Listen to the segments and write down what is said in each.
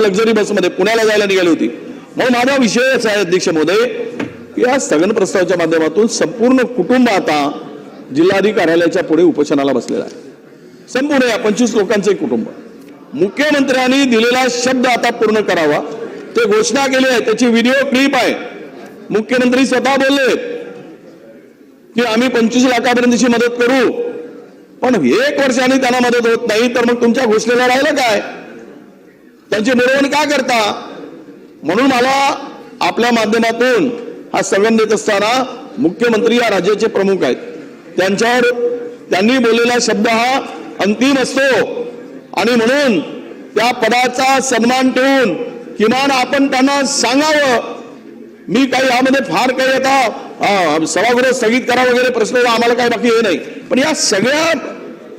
Luxury बसमध्ये पुण्याला जायला निघाली होती. म्हणून माझा विषयच आहे अध्यक्ष महोदय की या स्थगन प्रस्तावाच्या माध्यमातून संपूर्ण कुटुंब आता जिल्हाधिकारी कार्यालयाच्या पुढे उपोषणाला बसलेला आहे. संपूर्ण या पंचवीस लोकांचे कुटुंब. मुख्यमंत्र्यांनी दिलेला शब्द आता पूर्ण करावा. ते घोषणा केली आहे त्याची व्हिडिओ क्लिप आहे. मुख्यमंत्री स्वतः बोलले की आम्ही पंचवीस लाखापर्यंतची मदत करू. पण एक वर्षाने त्यांना मदत होत नाही तर मग तुमच्या घोषणेला राहिलं काय? त्यांची मिरवण का करता? म्हणून मला आपल्या माध्यमातून हा सगळं देत असताना मुख्यमंत्री या राज्याचे प्रमुख आहेत. त्यांच्यावर त्यांनी बोललेला शब्द हा अंतिम असतो. आणि म्हणून त्या पदाचा सन्मान ठेवून किमान आपण त्यांना सांगावं. मी काही यामध्ये फार काही आता सभागृह स्थगित करा वगैरे प्रश्न आम्हाला काही बाकी हे नाही. पण या सगळ्या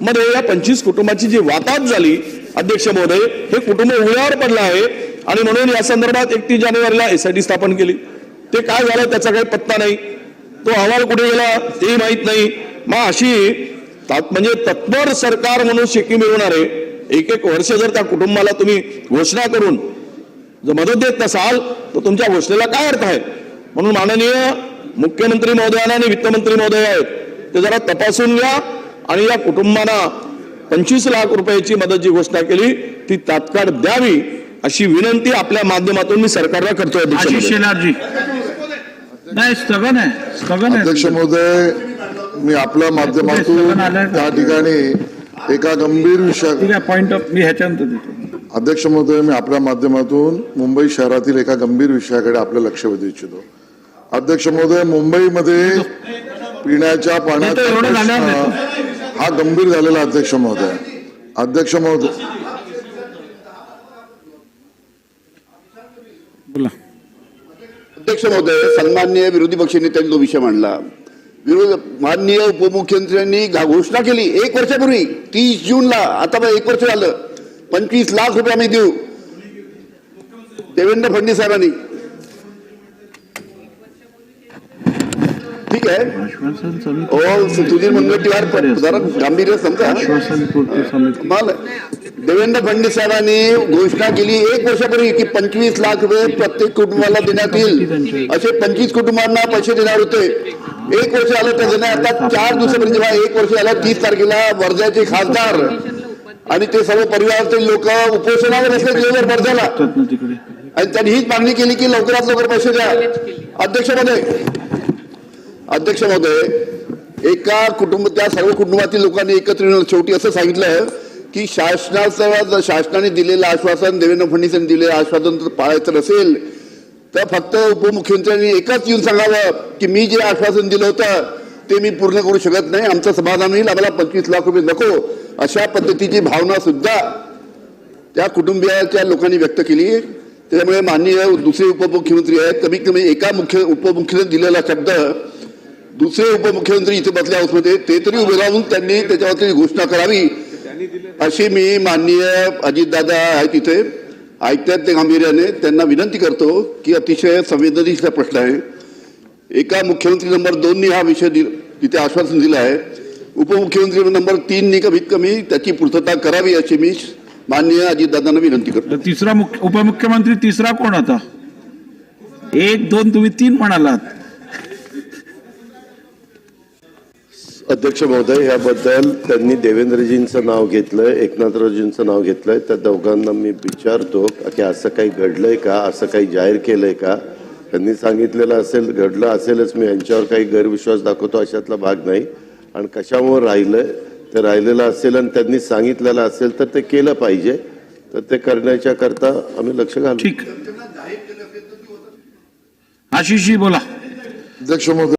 मध्ये या पंचवीस कुटुंबाची जी वाताहत झाली अध्यक्ष महोदय हे कुटुंब उघड्यावर पडलं आहे. आणि म्हणून या संदर्भात एकतीस जानेवारीला एसआयटी स्थापन केली. ते काय झालं त्याचा काही पत्ता नाही. तो अहवाल कुठे गेला तेही माहीत नाही. मग अशी म्हणजे तत्पर सरकार म्हणून शेकी मिळवणारे एक एक वर्ष जर त्या कुटुंबाला तुम्ही घोषणा करून जर मदत देत नसाल तर तुमच्या घोषणेला काय अर्थ आहे? म्हणून माननीय मुख्यमंत्री महोदयांना आणि वित्तमंत्री महोदय आहेत ते जरा तपासून घ्या. आणि या कुटुंबांना पंचवीस लाख रुपयाची मदत जी घोषणा केली ती तात्काळ द्यावी अशी विनंती आपल्या माध्यमातून मी सरकारला करतोय महोदय. शेलारजी. नाही स्थगन आहे स्थगन अध्यक्ष महोदय मी आपल्या माध्यमातून त्या ठिकाणी एका गंभीर विषया पॉइंट ऑफ मी ह्याच्यानंतर देतो. अध्यक्ष महोदय मी आपल्या माध्यमातून मुंबई शहरातील एका गंभीर विषयाकडे आपलं लक्ष वेधू इच्छितो. अध्यक्ष महोदय मुंबईमध्ये पिण्याच्या पाण्याचा हा गंभीर झालेला अध्यक्ष महोदय. अध्यक्ष महोदय. बोला. अध्यक्ष महोदय सन्माननीय विरोधी पक्षनेत्यांनी तो विषय मांडला. विरोध माननीय उपमुख्यमंत्र्यांनी घोषणा केली. एक वर्षापूर्वी तीस जूनला आता एक वर्ष झालं. पंचवीस लाख रुपये आम्ही देऊ. देवेंद्र फडणवीस साहेबांनी. ठीक आहे. हो सुधीर मुनगंटीवार जरा गांभीर्य समजा. मला देवेंद्र फडणवीस साहेबांनी घोषणा केली एक वर्षापूर्वी की पंचवीस लाख रुपये प्रत्येक कुटुंबाला देण्यात येईल. असे पंचवीस कुटुंबांना पैसे देणार होते. एक वर्ष आलं त्याचं नाही आता चार दिवसापर्यंत जेव्हा एक वर्ष आलं तीस तारखेला वर्ध्याचे खासदार आणि ते सर्व परिवारातील लोक उपोषणावर असले दिवसभर वर्ध्याला आणि त्यांनी हीच मागणी केली की लवकरात लवकर पैसे द्या. अध्यक्षपदे. अध्यक्ष महोदय एका कुटुंब त्या सर्व कुटुंबातील लोकांनी एकत्र येऊन शेवटी असं सांगितलं की शासनाचं शासनाने दिलेलं आश्वासन देवेंद्र फडणवीस यांनी दिलेलं आश्वासन जर पाळायचं नसेल तर फक्त उपमुख्यमंत्र्यांनी एकच येऊन सांगावं की मी जे आश्वासन दिलं होतं ते मी पूर्ण करू शकत नाही आमचं समाधान होईल आम्हाला पंचवीस लाख रुपये नको अशा पद्धतीची भावना सुद्धा त्या कुटुंबियाच्या लोकांनी व्यक्त केली. त्याच्यामुळे माननीय दुसरे उपमुख्यमंत्री आहेत कमीत कमी एका मुख्य उपमुख्यमंत्री दिलेला शब्द दुसरे उपमुख्यमंत्री इथे बसल्या हाऊसमध्ये ते तरी उभे राहून त्यांनी त्याच्यावरती घोषणा करावी अशी मी माननीय अजितदादा आहेत इथे. ऐकतात ते गांभीर्याने. त्यांना विनंती करतो की अतिशय संवेदनशील प्रश्न आहे. एका मुख्यमंत्री नंबर दोननी हा विषय दि तिथे आश्वासन दिलं आहे. उपमुख्यमंत्री नंबर तीननी कमीत कमी त्याची पूर्तता करावी अशी मी माननीय अजितदादांना विनंती करतो. तिसरा मुख्य उपमुख्यमंत्री तिसरा कोण होता? एक दोन तुम्ही तीन म्हणालात. अध्यक्ष महोदय याबद्दल त्यांनी देवेंद्रजींचं नाव घेतलंय एकनाथरावजींचं नाव घेतलंय. त्या दोघांना मी विचारतो की असं काही घडलंय का असं काही जाहीर केलंय का? त्यांनी सांगितलेलं असेल घडलं असेलच मी यांच्यावर काही गैरविश्वास दाखवतो अशातला भाग नाही. आणि कशामुळे राहिलंय ते राहिलेलं असेल आणि त्यांनी सांगितलेलं असेल तर ते केलं पाहिजे. तर ते करण्याच्या करता आम्ही लक्ष घालू. ठीक. आशिषजी बोला. अध्यक्ष महोदय